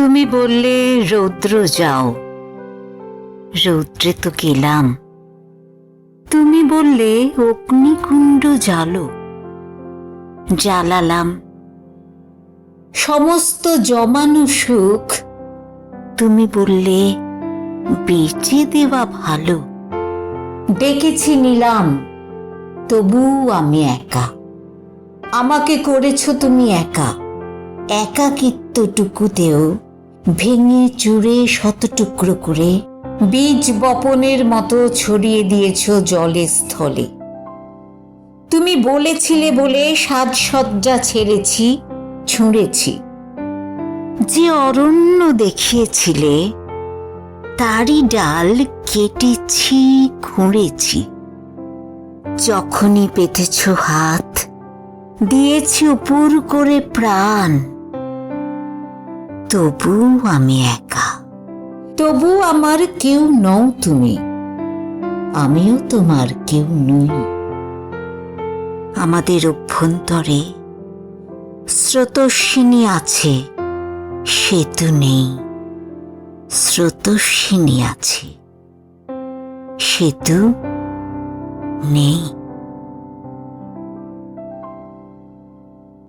তুমি বললে, রৌদ্র যাও। রৌদ্রে তো গেলাম। তুমি বললে, অগ্নিকুণ্ড জ্বালো। জ্বালালাম। সমস্ত জমানো সুখ তুমি বললে, বেঁচে দেওয়া ভালো। ডেকেছি, নিলাম। তবু আমি একা। আমাকে করেছ তুমি একা। একাকিত্বটুকুতেও ভেঙে চুরে শত টুকরো করে বীজ বপনের মতো ছড়িয়ে দিয়েছ জলে স্থলে। তুমি বলেছিলে বলে সাজসজ্জা ছেড়েছি, ছুঁড়েছি। যে অরণ্য দেখিয়েছিলে, তারই ডাল কেটেছি, খুঁড়েছি। যখনই পেতেছ হাত, দিয়েছি উপর করে প্রাণ। তবু আমি একা। তবু আমার কেউ নও তুমি। আমিও তোমার কেউ নই। আমাদের অভ্যন্তরে স্রোতস্বিনী আছে, সেতু নেই। স্রোতস্বিনী আছে, সেতু নেই।